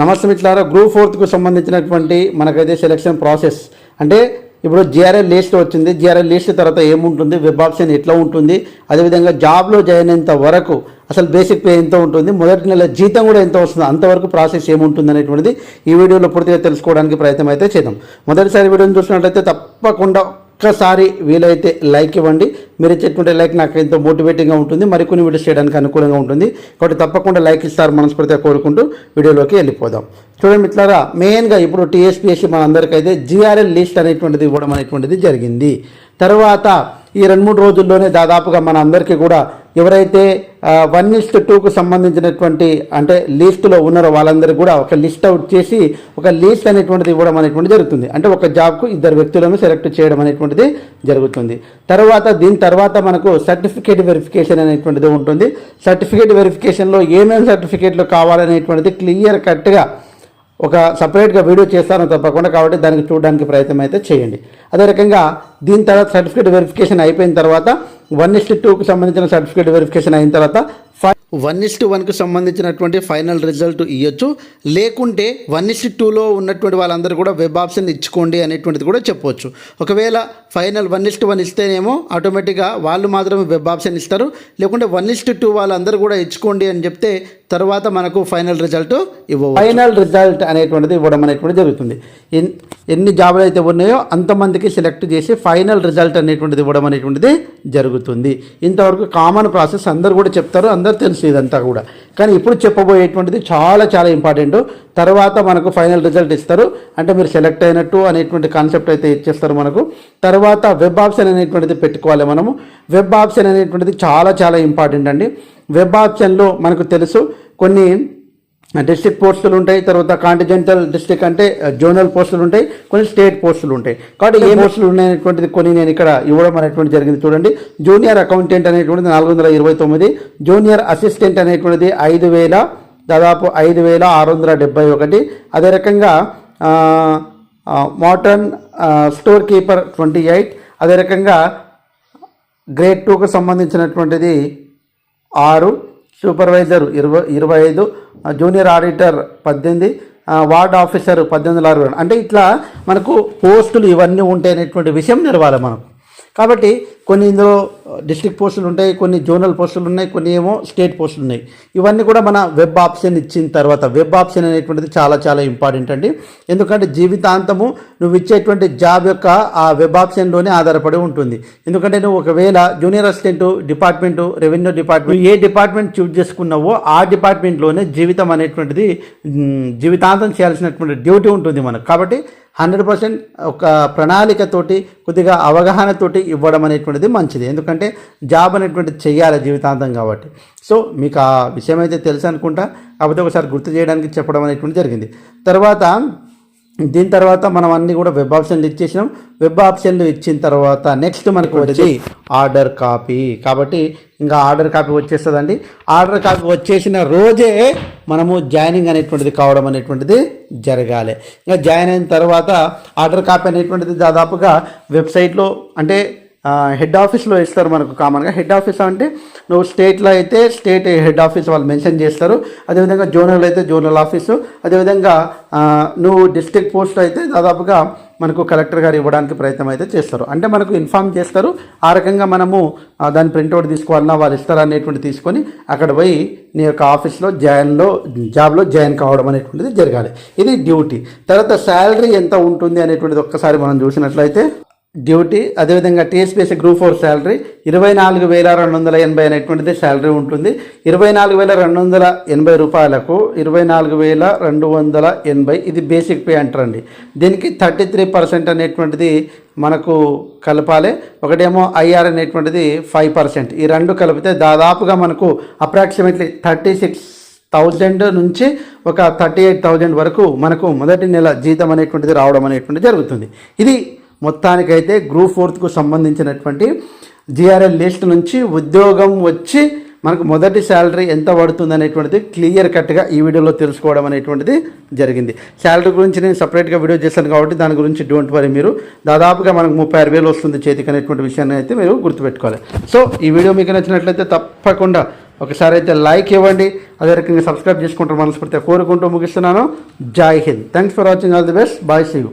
నమస్తే మిత్రులారా గ్రూప్ ఫోర్త్కు సంబంధించినటువంటి మనకైతే సెలక్షన్ ప్రాసెస్ అంటే ఇప్పుడు జిఆర్ఎల్ లిస్ట్ వచ్చింది. జిఆర్ఎల్ లిస్ట్ తర్వాత ఏముంటుంది? వెబ్ ఆప్షన్ ఎట్లా ఉంటుంది? అదేవిధంగా జాబ్లో జాయిన్ అయినంత వరకు అసలు బేసిక్ పే ఎంత ఉంటుంది? మొదటి నెల జీతం కూడా ఎంత వస్తుంది? అంతవరకు ప్రాసెస్ ఏముంటుంది అనేటువంటిది ఈ వీడియోలో పూర్తిగా తెలుసుకోవడానికి ప్రయత్నం అయితే చేద్దాం. మొదటిసారి వీడియోని చూసినట్లయితే తప్పకుండా ఒక్కసారి వీలైతే లైక్ ఇవ్వండి. మీరు ఇచ్చేటువంటి లైక్ నాకు ఎంతో మోటివేటింగ్గా ఉంటుంది. మరికొన్ని వీడియోస్ చేయడానికి అనుకూలంగా ఉంటుంది. కాబట్టి తప్పకుండా లైక్ ఇస్తారు మనస్ఫూర్తిగా కోరుకుంటూ వీడియోలోకి వెళ్ళిపోదాం. చూడండి మిత్రులారా మెయిన్గా ఇప్పుడు టీఎస్పీఎస్సీ మనందరికైతే జిఆర్ఎల్ లిస్ట్ అనేటువంటిది ఇవ్వడం అనేటువంటిది జరిగింది. తర్వాత ఈ రెండు మూడు రోజుల్లోనే దాదాపుగా మన అందరికీ కూడా ఎవరైతే వన్ ఇస్ట్ టూకు సంబంధించినటువంటి అంటే లిస్టులో ఉన్నారో వాళ్ళందరికీ కూడా ఒక లిస్ట్ అవుట్ చేసి ఒక లిస్ట్ అనేటువంటిది ఇవ్వడం అనేటువంటిది జరుగుతుంది. అంటే ఒక జాబ్కు ఇద్దరు వ్యక్తులను సెలెక్ట్ చేయడం అనేటువంటిది జరుగుతుంది. తర్వాత దీని తర్వాత మనకు సర్టిఫికేట్ వెరిఫికేషన్ అనేటువంటిది ఉంటుంది. సర్టిఫికేట్ వెరిఫికేషన్లో ఏమేమి సర్టిఫికేట్లు కావాలనేటువంటిది క్లియర్ కట్గా ఒక సపరేట్గా వీడియో చేస్తాను తప్పకుండా కాబట్టి దానికి చూడడానికి ప్రయత్నం అయితే చేయండి. అదే రకంగా దీని తర్వాత సర్టిఫికేట్ వెరిఫికేషన్ అయిపోయిన తర్వాత వన్ ఇస్ట్ టూకి సంబంధించిన సర్టిఫికేట్ వెరిఫికేషన్ అయిన తర్వాత వన్ ఇస్ట్ వన్కి సంబంధించినటువంటి ఫైనల్ రిజల్ట్ ఇవ్వచ్చు లేకుంటే వన్ ఇస్ట్ టూలో ఉన్నటువంటి వాళ్ళందరూ కూడా వెబ్ ఆప్షన్ ఇచ్చుకోండి అనేటువంటిది కూడా చెప్పవచ్చు ఒకవేళ ఫైనల్ వన్ ఇస్ట్ వన్ ఇస్తేనేమో ఆటోమేటిక్గా వాళ్ళు మాత్రమే వెబ్ ఆప్షన్ ఇస్తారు. లేకుంటే వన్ ఇస్ట్ టూ వాళ్ళందరూ కూడా ఇచ్చుకోండి అని చెప్తే తర్వాత మనకు ఫైనల్ రిజల్ట్ ఇవ్వ ఫైనల్ రిజల్ట్ అనేటువంటిది ఇవ్వడం అనేటువంటిది జరుగుతుంది. ఎన్- ఎన్ని జాబులు అయితే ఉన్నాయో అంతమందికి సెలెక్ట్ చేసి ఫైనల్ రిజల్ట్ అనేటువంటిది ఇవ్వడం అనేటువంటిది జరుగుతుంది. ఇంతవరకు కామన్ ప్రాసెస్ అందరు కూడా చెప్తారు అందరు తెలుసు ఇదంతా కూడా. కానీ ఇప్పుడు చెప్పబోయేటువంటిది చాలా చాలా ఇంపార్టెంట్. తర్వాత మనకు ఫైనల్ రిజల్ట్ ఇస్తారు. అంటే మీరు సెలెక్ట్ అయినట్టు అనేటువంటి కాన్సెప్ట్ అయితే ఇచ్చేస్తారు మనకు. తర్వాత వెబ్ ఆప్షన్ అనేటువంటిది పెట్టుకోవాలి మనము. వెబ్ ఆప్షన్ అనేటువంటిది చాలా చాలా ఇంపార్టెంట్ అండి. వెబ్ ఆప్షన్లో మనకు తెలుసు కొన్ని డిస్ట్రిక్ట్ పోస్టులు ఉంటాయి తర్వాత కాంటిజెంటల్ డిస్ట్రిక్ట్ అంటే జోనల్ పోస్టులు ఉంటాయి కొన్ని స్టేట్ పోస్టులు ఉంటాయి. కాబట్టి ఏ పోస్టులు ఉన్నాయనేటువంటిది కొన్ని నేను ఇక్కడ ఇవ్వడం అనేటువంటి జరిగింది చూడండి. జూనియర్ అకౌంటెంట్ అనేటువంటిది నాలుగు వందల ఇరవై తొమ్మిది జూనియర్ అసిస్టెంట్ అనేటువంటిది ఐదు వేల దాదాపు ఐదు వేల ఆరు వందల డెబ్బై ఒకటి. అదే రకంగా మోటర్న్ స్టోర్ కీపర్ ట్వంటీ ఎయిట్ అదే రకంగా గ్రేడ్ టూకు సంబంధించినటువంటిది ఆరు. సూపర్వైజర్ ఇరవై ఇరవై ఐదు జూనియర్ ఆడిటర్ పద్దెనిమిది వార్డ్ ఆఫీసర్ పద్దెనిమిది అరవై అంటే ఇట్లా మనకు పోస్టులు ఇవన్నీ ఉంటాయనేటువంటి విషయం తెలవాలి మనకు. కాబట్టి కొన్ని ఇందులో డిస్ట్రిక్ట్ పోస్టులు ఉంటాయి కొన్ని జోనల్ పోస్టులు ఉన్నాయి కొన్ని ఏమో స్టేట్ పోస్టులు ఉన్నాయి. ఇవన్నీ కూడా మన వెబ్ ఆప్షన్ ఇచ్చిన తర్వాత వెబ్ ఆప్షన్ అనేటువంటిది చాలా చాలా ఇంపార్టెంట్ అండి. ఎందుకంటే జీవితాంతము నువ్వు ఇచ్చేటువంటి జాబ్ యొక్క ఆ వెబ్ ఆప్షన్లోనే ఆధారపడి ఉంటుంది. ఎందుకంటే నువ్వు ఒకవేళ junior assistant department revenue department ఏ డిపార్ట్మెంట్ చూజ్ చేసుకున్నావో ఆ డిపార్ట్మెంట్లోనే జీవితం అనేటువంటిది జీవితాంతం చేయాల్సినటువంటి డ్యూటీ ఉంటుంది మనకు. కాబట్టి హండ్రెడ్ పర్సెంట్ ఒక ప్రణాళికతోటి కొద్దిగా అవగాహనతోటి ఇవ్వడం అనేటువంటిది మంచిది. ఎందుకంటే జాబ్ అనేటువంటిది చేయాలి జీవితాంతం కాబట్టి. సో మీకు ఆ విషయం అయితే తెలుసు అనుకుంటా. కాకపోతే ఒకసారి గుర్తు చేయడానికి చెప్పడం అనేటువంటి జరిగింది. తర్వాత దీని తర్వాత మనం అన్ని కూడా వెబ్ ఆప్షన్లు ఇచ్చేసినాం. వెబ్ ఆప్షన్లు ఇచ్చిన తర్వాత నెక్స్ట్ మనకు వచ్చి ఆర్డర్ కాపీ. కాబట్టి ఇంకా ఆర్డర్ కాపీ వచ్చేస్తుందండి. ఆర్డర్ కాపీ వచ్చేసిన రోజే మనము జాయినింగ్ అనేటువంటిది కావడం అనేటువంటిది జరగాలి. ఇంకా జాయిన్ అయిన తర్వాత ఆర్డర్ కాపీ అనేటువంటిది దాదాపుగా వెబ్సైట్లో అంటే హెడ్ ఆఫీస్లో ఇస్తారు మనకు కామన్గా హెడ్ ఆఫీస్ అంటే నువ్వు స్టేట్లో అయితే స్టేట్ హెడ్ ఆఫీస్ వాళ్ళు మెన్షన్ చేస్తారు. అదేవిధంగా జోనల్ అయితే జోనల్ ఆఫీసు అదేవిధంగా నువ్వు డిస్ట్రిక్ట్ పోస్ట్ అయితే దాదాపుగా మనకు కలెక్టర్ గారు ఇవ్వడానికి ప్రయత్నం అయితే చేస్తారు. అంటే మనకు ఇన్ఫామ్ చేస్తారు. ఆ రకంగా మనము దాని ప్రింట్అవుట్ తీసుకోవాలన్నా వాళ్ళు ఇస్తారా అనేటువంటి తీసుకొని అక్కడ పోయి నీ యొక్క ఆఫీస్లో జాయిన్లో జాబ్లో జాయిన్ కావడం అనేటువంటిది జరగాలి. ఇది డ్యూటీ తర్వాత శాలరీ ఎంత ఉంటుంది అనేటువంటిది ఒక్కసారి మనం చూసినట్లయితే డ్యూటీ అదేవిధంగా టీఎస్పీఎస్సీ గ్రూప్ ఫోర్ శాలరీ ఇరవై నాలుగు వేల రెండు వందల ఎనభై అనేటువంటిది శాలరీ ఉంటుంది. ఇరవై నాలుగు వేల రెండు వందల ఎనభై రూపాయలకు ఇరవై నాలుగు వేల రెండు వందల ఎనభై ఇది బేసిక్ పే అంటారండి. దీనికి థర్టీ త్రీ పర్సెంట్ అనేటువంటిది మనకు కలపాలి. ఒకటేమో ఐఆర్ అనేటువంటిది ఫైవ్ పర్సెంట్. ఈ రెండు కలిపితే దాదాపుగా మనకు అప్రాక్సిమేట్లీ థర్టీ సిక్స్ థౌజండ్ నుంచి ఒక థర్టీ ఎయిట్ థౌజండ్ వరకు మనకు మొదటి నెల జీతం అనేటువంటిది రావడం అనేటువంటిది జరుగుతుంది. ఇది మొత్తానికైతే గ్రూప్ ఫోర్త్కు సంబంధించినటువంటి జిఆర్ఎల్ లిస్ట్ నుంచి ఉద్యోగం వచ్చి మనకు మొదటి శాలరీ ఎంత పడుతుంది అనేటువంటిది క్లియర్ కట్గా ఈ వీడియోలో తెలుసుకోవడం అనేటువంటిది జరిగింది. శాలరీ గురించి నేను సపరేట్గా వీడియో చేశాను కాబట్టి దాని గురించి డోంట్ వరీ మీరు. దాదాపుగా మనకు ముప్పై ఆరు వేలు వస్తుంది చేతికి అనేటువంటి విషయాన్ని అయితే మీరు గుర్తుపెట్టుకోవాలి. సో ఈ వీడియో మీకు నచ్చినట్లయితే తప్పకుండా ఒకసారి అయితే లైక్ ఇవ్వండి. అదే రకంగా సబ్స్క్రైబ్ చేసుకుంటారు మనస్ఫూర్తిగా కోరుకుంటూ ముగిస్తున్నాను. Jai Hind. Thanks for watching all the best bye see you